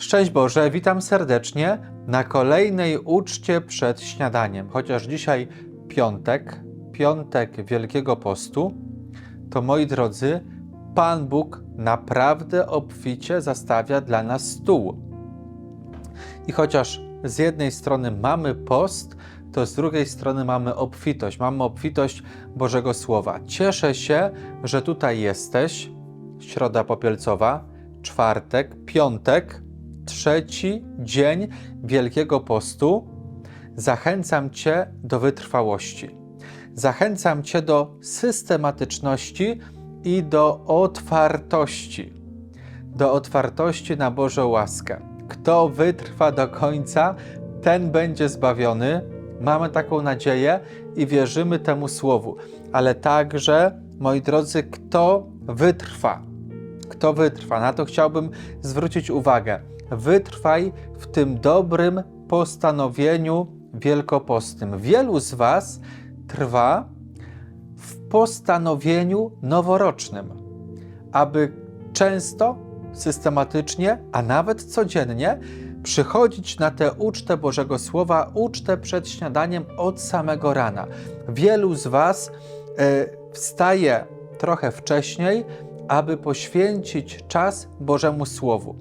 Szczęść Boże, witam serdecznie na kolejnej uczcie przed śniadaniem. Chociaż dzisiaj piątek, piątek Wielkiego Postu, to moi drodzy, Pan Bóg naprawdę obficie zastawia dla nas stół. I chociaż z jednej strony mamy post, to z drugiej strony mamy obfitość. Mamy obfitość Bożego Słowa. Cieszę się, że tutaj jesteś. Środa popielcowa, czwartek, piątek, trzeci dzień Wielkiego Postu. Zachęcam Cię do wytrwałości. Zachęcam Cię do systematyczności i do otwartości. Do otwartości na Bożą łaskę. Kto wytrwa do końca, ten będzie zbawiony. Mamy taką nadzieję i wierzymy temu słowu. Ale także, moi drodzy, kto wytrwa? Kto wytrwa? Na to chciałbym zwrócić uwagę. Wytrwaj w tym dobrym postanowieniu wielkopostnym. Wielu z Was trwa w postanowieniu noworocznym, aby często, systematycznie, a nawet codziennie przychodzić na tę ucztę Bożego Słowa, ucztę przed śniadaniem od samego rana. Wielu z Was e, wstaje trochę wcześniej, aby poświęcić czas Bożemu Słowu.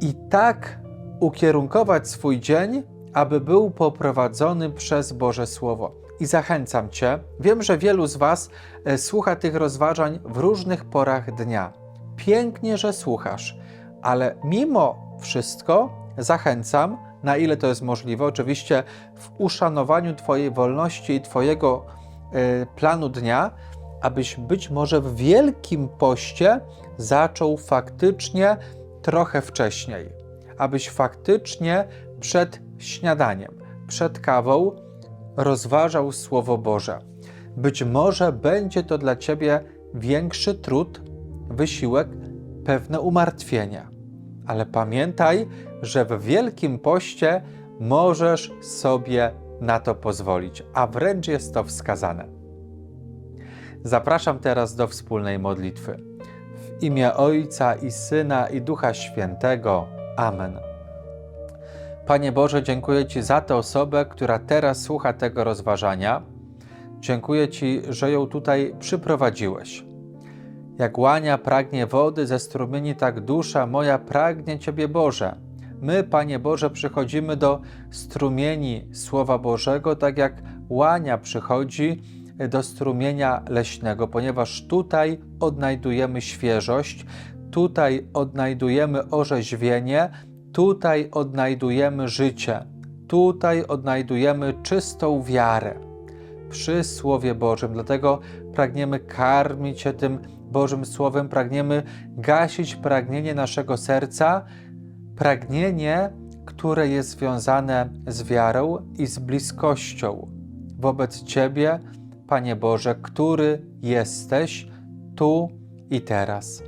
I tak ukierunkować swój dzień, aby był poprowadzony przez Boże Słowo. I zachęcam Cię, wiem, że wielu z Was e, słucha tych rozważań w różnych porach dnia. Pięknie, że słuchasz, ale mimo wszystko zachęcam, na ile to jest możliwe, oczywiście w uszanowaniu Twojej wolności i Twojego e, planu dnia, abyś być może w Wielkim Poście zaczął faktycznie trochę wcześniej, abyś faktycznie przed śniadaniem, przed kawą rozważał Słowo Boże. Być może będzie to dla Ciebie większy trud, wysiłek, pewne umartwienia. Ale pamiętaj, że w Wielkim Poście możesz sobie na to pozwolić, a wręcz jest to wskazane. Zapraszam teraz do wspólnej modlitwy. Imię Ojca i Syna i Ducha Świętego. Amen. Panie Boże, dziękuję Ci za tę osobę, która teraz słucha tego rozważania. Dziękuję Ci, że ją tutaj przyprowadziłeś. Jak łania pragnie wody ze strumieni, tak dusza moja pragnie Ciebie, Boże. My, Panie Boże, przychodzimy do strumieni Słowa Bożego, tak jak łania przychodzi do strumienia leśnego, ponieważ tutaj odnajdujemy świeżość, tutaj odnajdujemy orzeźwienie, tutaj odnajdujemy życie, tutaj odnajdujemy czystą wiarę przy Słowie Bożym. Dlatego pragniemy karmić się tym Bożym Słowem, pragniemy gasić pragnienie naszego serca, pragnienie, które jest związane z wiarą i z bliskością wobec Ciebie, Panie Boże, który jesteś tu i teraz.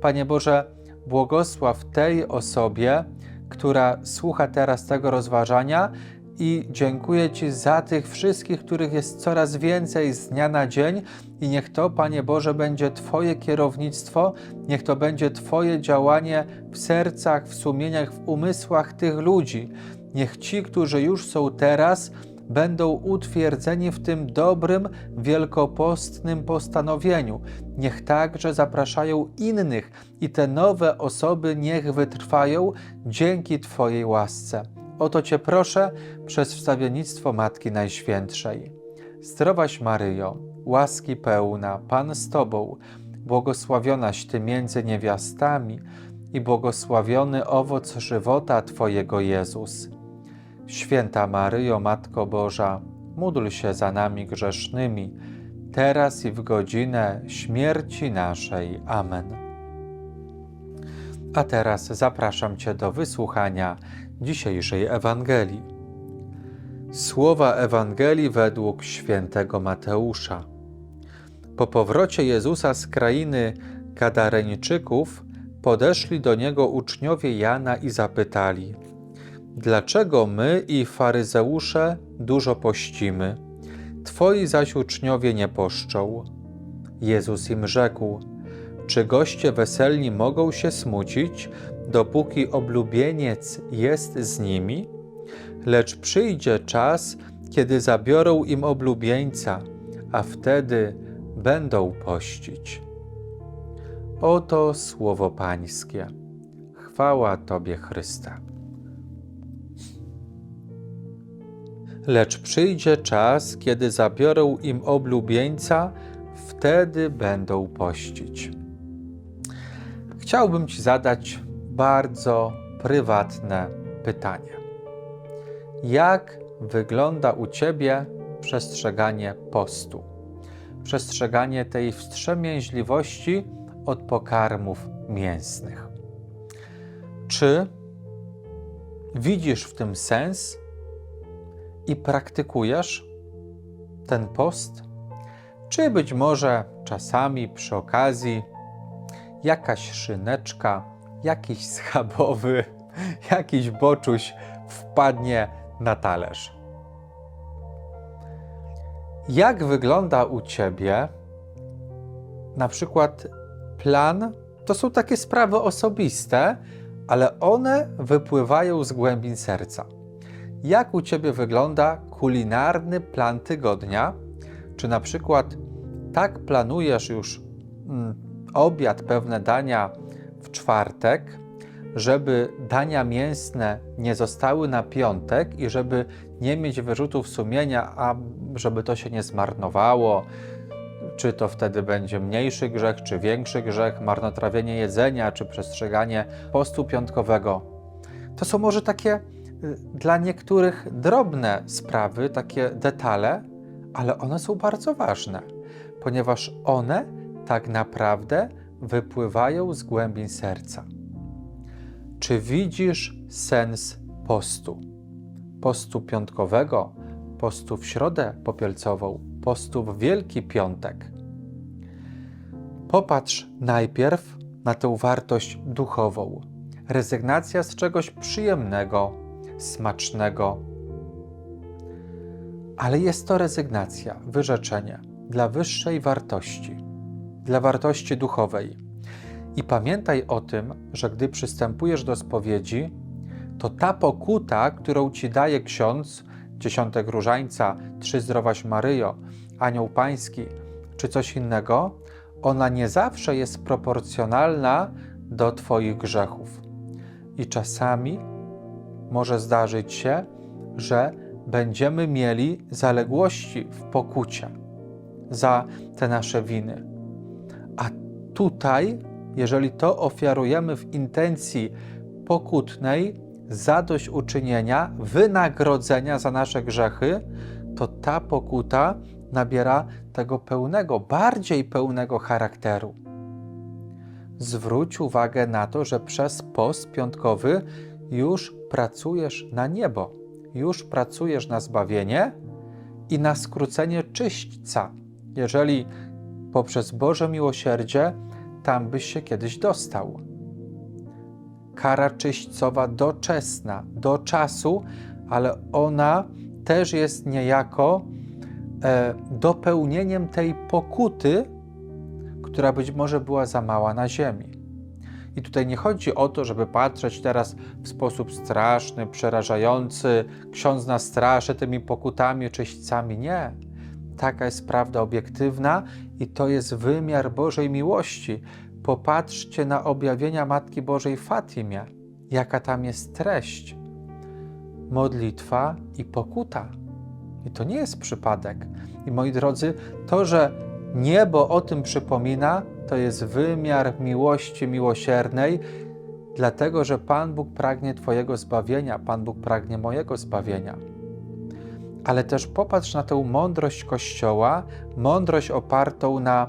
Panie Boże, błogosław tej osobie, która słucha teraz tego rozważania i dziękuję Ci za tych wszystkich, których jest coraz więcej z dnia na dzień i niech to, Panie Boże, będzie Twoje kierownictwo, niech to będzie Twoje działanie w sercach, w sumieniach, w umysłach tych ludzi. Niech ci, którzy już są teraz, będą utwierdzeni w tym dobrym, wielkopostnym postanowieniu. Niech także zapraszają innych i te nowe osoby niech wytrwają dzięki Twojej łasce. O to Cię proszę przez wstawiennictwo Matki Najświętszej. Zdrowaś Maryjo, łaski pełna, Pan z Tobą, błogosławionaś Ty między niewiastami i błogosławiony owoc żywota Twojego Jezus. Święta Maryjo, Matko Boża, módl się za nami grzesznymi, teraz i w godzinę śmierci naszej. Amen. A teraz zapraszam Cię do wysłuchania dzisiejszej Ewangelii. Słowa Ewangelii według świętego Mateusza. Po powrocie Jezusa z krainy Gadareńczyków podeszli do Niego uczniowie Jana i zapytali – Dlaczego my i faryzeusze dużo pościmy, twoi zaś uczniowie nie poszczą? Jezus im rzekł: Czy goście weselni mogą się smucić, dopóki oblubieniec jest z nimi, lecz przyjdzie czas, kiedy zabiorą im oblubieńca, a wtedy będą pościć. Oto słowo Pańskie. Chwała Tobie, Chryste. Lecz przyjdzie czas, kiedy zabiorą im oblubieńca, wtedy będą pościć. Chciałbym Ci zadać bardzo prywatne pytanie. Jak wygląda u Ciebie przestrzeganie postu? Przestrzeganie tej wstrzemięźliwości od pokarmów mięsnych. Czy widzisz w tym sens i praktykujesz ten post? Czy być może czasami przy okazji jakaś szyneczka, jakiś schabowy, jakiś boczuś wpadnie na talerz? Jak wygląda u ciebie na przykład plan? To są takie sprawy osobiste, ale one wypływają z głębin serca. Jak u ciebie wygląda kulinarny plan tygodnia? Czy na przykład tak planujesz już mm, obiad, pewne dania w czwartek, żeby dania mięsne nie zostały na piątek i żeby nie mieć wyrzutów sumienia, a żeby to się nie zmarnowało, czy to wtedy będzie mniejszy grzech, czy większy grzech, marnotrawienie jedzenia, czy przestrzeganie postu piątkowego. To są może takie dla niektórych drobne sprawy, takie detale, ale one są bardzo ważne, ponieważ one tak naprawdę wypływają z głębin serca. Czy widzisz sens postu? Postu piątkowego, postu w środę popielcową, postu w Wielki Piątek. Popatrz najpierw na tę wartość duchową. Rezygnacja z czegoś przyjemnego, smacznego. Ale jest to rezygnacja, wyrzeczenie dla wyższej wartości, dla wartości duchowej. I pamiętaj o tym, że gdy przystępujesz do spowiedzi, to ta pokuta, którą ci daje ksiądz, dziesiątek różańca, trzy zdrowaś Maryjo, anioł pański czy coś innego, ona nie zawsze jest proporcjonalna do Twoich grzechów. I czasami może zdarzyć się, że będziemy mieli zaległości w pokucie za te nasze winy. A tutaj, jeżeli to ofiarujemy w intencji pokutnej, zadośćuczynienia, wynagrodzenia za nasze grzechy, to ta pokuta nabiera tego pełnego, bardziej pełnego charakteru. Zwróć uwagę na to, że przez post piątkowy już pracujesz na niebo, już pracujesz na zbawienie i na skrócenie czyśćca. Jeżeli poprzez Boże miłosierdzie tam byś się kiedyś dostał. Kara czyśćcowa doczesna, do czasu, ale ona też jest niejako e, dopełnieniem tej pokuty, która być może była za mała na ziemi. I tutaj nie chodzi o to, żeby patrzeć teraz w sposób straszny, przerażający, ksiądz nas straszy tymi pokutami, czyśćcami. Nie. Taka jest prawda obiektywna i to jest wymiar Bożej miłości. Popatrzcie na objawienia Matki Bożej Fatimie, jaka tam jest treść. Modlitwa i pokuta. I to nie jest przypadek. I moi drodzy, to, że niebo o tym przypomina, to jest wymiar miłości miłosiernej, dlatego że Pan Bóg pragnie Twojego zbawienia, Pan Bóg pragnie mojego zbawienia. Ale też popatrz na tę mądrość Kościoła, mądrość opartą na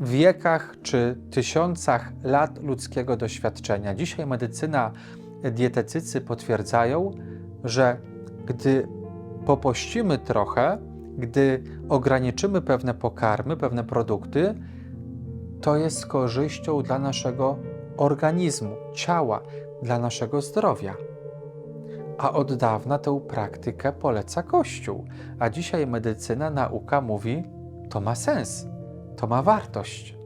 wiekach czy tysiącach lat ludzkiego doświadczenia. Dzisiaj medycyna, dietetycy potwierdzają, że gdy popościmy trochę, gdy ograniczymy pewne pokarmy, pewne produkty, to jest korzyścią dla naszego organizmu, ciała, dla naszego zdrowia. A od dawna tę praktykę poleca Kościół, a dzisiaj medycyna, nauka mówi, to ma sens, to ma wartość.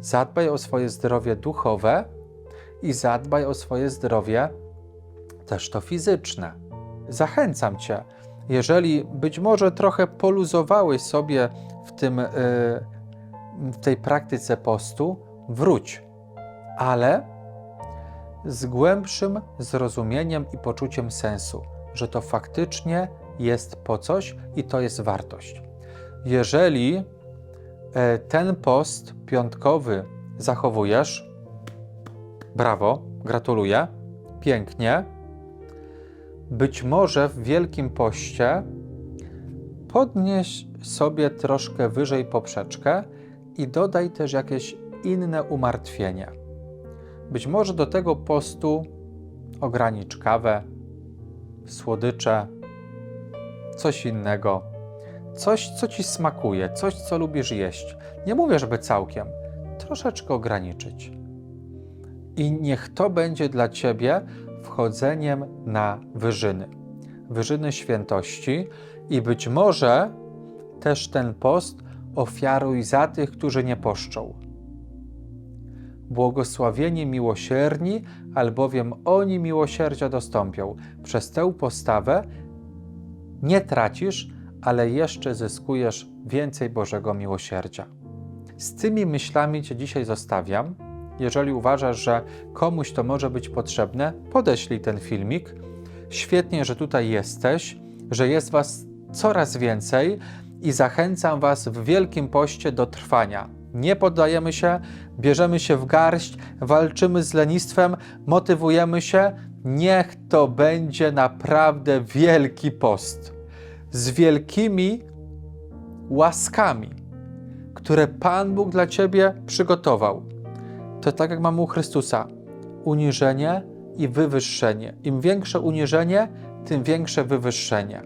Zadbaj o swoje zdrowie duchowe i zadbaj o swoje zdrowie, też to fizyczne. Zachęcam Cię, jeżeli być może trochę poluzowałeś sobie w, tym, y, w tej praktyce postu, wróć, ale z głębszym zrozumieniem i poczuciem sensu, że to faktycznie jest po coś i to jest wartość. Jeżeli e, ten post piątkowy zachowujesz, brawo, gratuluję, pięknie. Być może w Wielkim Poście podnieś sobie troszkę wyżej poprzeczkę i dodaj też jakieś inne umartwienie. Być może do tego postu ogranicz kawę, słodycze, coś innego, coś, co ci smakuje, coś, co lubisz jeść. Nie mówię, żeby całkiem, troszeczkę ograniczyć. I niech to będzie dla ciebie wchodzeniem na wyżyny, wyżyny świętości, i być może też ten post ofiaruj za tych, którzy nie poszczą. Błogosławieni miłosierni, albowiem oni miłosierdzia dostąpią. Przez tę postawę nie tracisz, ale jeszcze zyskujesz więcej Bożego miłosierdzia. Z tymi myślami Cię dzisiaj zostawiam. Jeżeli uważasz, że komuś to może być potrzebne, podeślij ten filmik. Świetnie, że tutaj jesteś, że jest Was coraz więcej i zachęcam Was w Wielkim Poście do trwania. Nie poddajemy się, bierzemy się w garść, walczymy z lenistwem, motywujemy się. Niech to będzie naprawdę wielki post z wielkimi łaskami, które Pan Bóg dla Ciebie przygotował. To tak jak mamy u Chrystusa: uniżenie i wywyższenie. Im większe uniżenie, tym większe wywyższenie.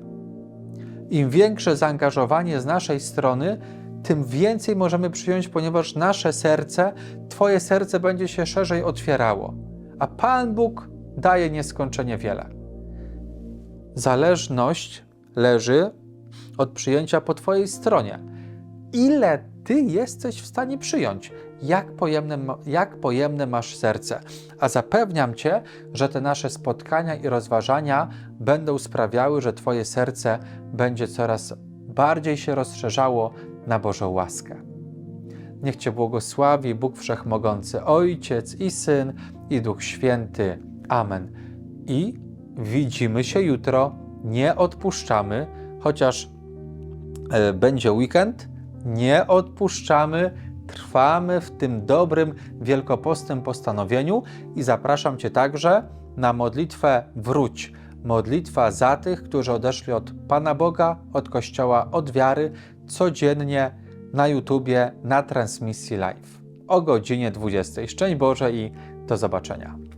Im większe zaangażowanie z naszej strony, tym więcej możemy przyjąć, ponieważ nasze serce, Twoje serce będzie się szerzej otwierało, a Pan Bóg daje nieskończenie wiele. Zależność leży od przyjęcia po Twojej stronie. Ile Ty jesteś w stanie przyjąć? Jak pojemne, jak pojemne masz serce? A zapewniam Cię, że te nasze spotkania i rozważania będą sprawiały, że Twoje serce będzie coraz bardziej się rozszerzało na Bożą łaskę. Niech Cię błogosławi Bóg Wszechmogący, Ojciec i Syn i Duch Święty. Amen. I widzimy się jutro, nie odpuszczamy, chociaż e, będzie weekend, nie odpuszczamy, trwamy w tym dobrym, wielkopostnym postanowieniu i zapraszam Cię także na modlitwę Wróć. Modlitwa za tych, którzy odeszli od Pana Boga, od Kościoła, od wiary, codziennie na YouTubie, na transmisji live o godzinie 20. Szczęść Boże i do zobaczenia.